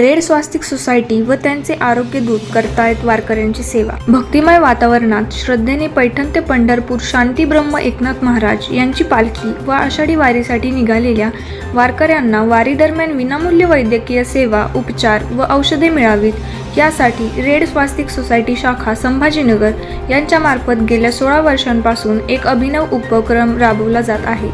Red स्वास्तिक society व त्यांचे आरोग्य दूत करतायत वारकऱ्यांची सेवा. भक्तिमय वातावरणात श्रद्धेने पैठण ते पंढरपूर शांती ब्रह्म एकनाथ महाराज यांची पालखी व आषाढी वारीसाठी निघालेल्या वारकऱ्यांना वारी दरम्यान विनामूल्य वैद्यकीय सेवा उपचार व औषधे मिळावीत. यासाठी रेड स्वास्तिक सोसायटी शाखा संभाजीनगर यांच्यामार्फत गेल्या सोळा वर्षांपासून एक अभिनव उपक्रम राबवला जात आहे.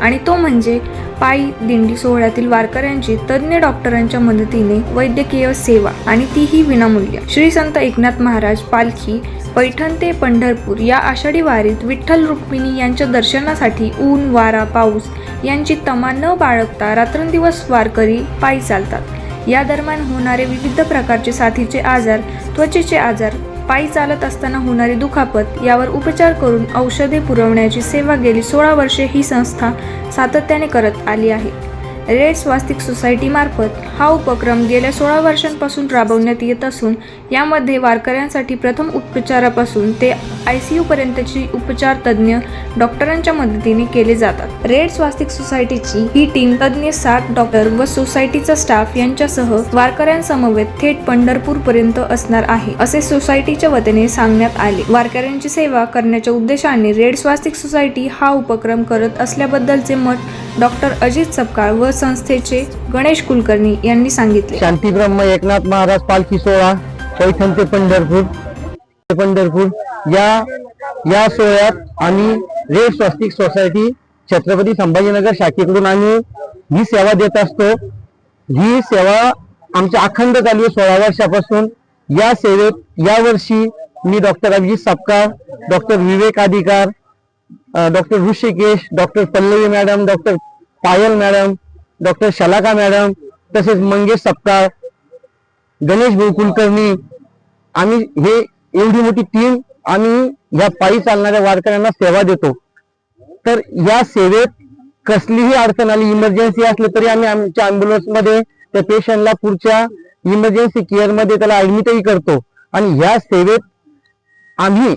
आणि तो म्हणजे पायी दिंडी सोहळ्यातील वारकऱ्यांची तज्ज्ञ डॉक्टरांच्या मदतीने वैद्यकीय सेवा आणि तीही विनामूल्य. श्री संत एकनाथ महाराज पालखी पैठण ते पंढरपूर या आषाढी वारीत विठ्ठल रुक्मिणी यांच्या दर्शनासाठी ऊन वारा पाऊस यांची तमा न बाळगता रात्रंदिवस वारकरी पायी चालतात. या दरम्यान होणारे विविध प्रकारचे साथीचे आजार त्वचेचे आजार पायी चालत असताना होणारी दुखापत यावर उपचार करून औषधे पुरवण्याची सेवा गेली सोळा वर्षे ही संस्था सातत्याने करत आली आहे. रेड स्वास्तिक सोसायटीमार्फत हा उपक्रम गेल्या सोळा वर्षांपासून राबवण्यात येत असून यामध्ये वारकऱ्यांसाठी प्रथम उपचारापासून ते आय सी यूपर्यंतची उपचार तज्ज्ञ डॉक्टरांच्या मदतीने केले जातात. रेड स्वास्तिक सोसायटीची ही टीम तज्ज्ञ सात डॉक्टर व सोसायटीचा स्टाफ यांच्यासह वारकऱ्यांसमवेत थेट पंढरपूरपर्यंत असणार आहे असे सोसायटीच्या वतीने सांगण्यात आले. वारकऱ्यांची सेवा करण्याच्या उद्देशाने रेड स्वास्तिक सोसायटी हा उपक्रम करत असल्याबद्दलचे मत डॉक्टर अजित सपकाळ व संस्थेचे गणेश कुलकर्णी यांनी सांगितले. शांती ब्रह्म एकनाथ महाराज पालखी सोहळा पैठण ते पंढरपूर पंढरपूर या या सोहळ्यात आम्ही रेड स्वस्तिक सोसायटी छत्रपती संभाजीनगर शाखेकडून आम्ही ही सेवा देत असतो. ही सेवा आमच्या अखंड चालू आहे सोळा वर्षापासून. या सेवेत या वर्षी मी doctor Abhijit Sapkar doctor Vivek Adhikar doctor Rishikesh doctor Pallavi madam doctor Payal madam doctor Shalaka madam तसेच मंगेश सपकाळ गणेश भाऊ कुलकर्णी आम्ही हे एवढी मोठी टीम आम्ही या पायी चालणाऱ्या वारकऱ्यांना सेवा देतो. तर या सेवेत कसलीही अडचण आली इमर्जन्सी असली तरी आम्ही आमच्या ॲम्ब्युलन्समध्ये त्या पेशंटला पुढच्या इमर्जन्सी केअरमध्ये त्याला ऍडमिटही करतो. आणि या सेवेत आम्ही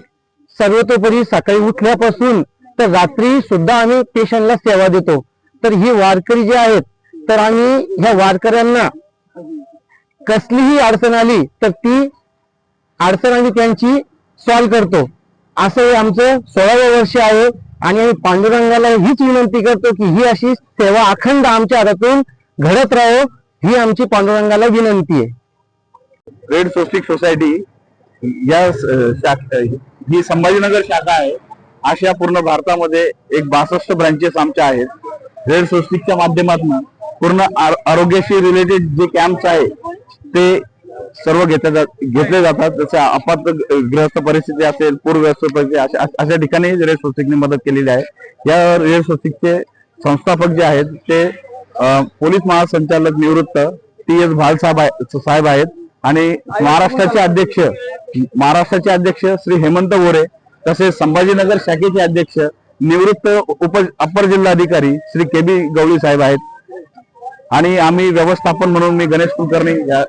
सर्वतोपरी सकाळी उठल्यापासून तर रात्री सुद्धा आम्ही पेशंटला सेवा देतो. तर ही वारकरी जे आहेत तर आम्ही ह्या वारकऱ्यांना कसलीही अडचण आली तर ती अडचण आम्ही त्यांची सॉल्व्ह करतो. असं हे आमचं सोळावं वर्ष आहे आणि आम्ही पांडुरंगाला हीच विनंती करतो की ही अशी सेवा अखंड आमच्या हातातून घडत राहो ही आमची पांडुरंगाला विनंती आहे. रेड सोस्टिक सोसायटी या ही संभाजीनगर शाखा आहे. अशा पूर्ण भारतामध्ये एक बासष्ट ब्रांचेस आमच्या आहेत. रेड स्वस्तिकच्या माध्यमातून पूर्ण आरोग्याशी रिलेटेड जे कॅम्प्स आहे ते सर्व घेतले जात घेतले जातात. जसे आपत्ग्रस्त परिस्थिती असेल पूरग्रस्त परिस्थिती अशा ठिकाणी रेड स्वस्तिकने मदत केलेली आहे. या रेड स्वस्तिकचे संस्थापक जे आहेत ते पोलीस महासंचालक निवृत्त टी एस भालसाहेब आहे- साहेब आहेत. आणि महाराष्ट्राचे अध्यक्ष महाराष्ट्राचे अध्यक्ष श्री हेमंत गोरे तसेच संभाजीनगर शाखेचे अध्यक्ष निवृत्त उप अपर जिल्हाधिकारी श्री के बी गवळी साहेब आहेत. आणि आम्ही व्यवस्थापन म्हणून मी गणेश कुलकर्णी या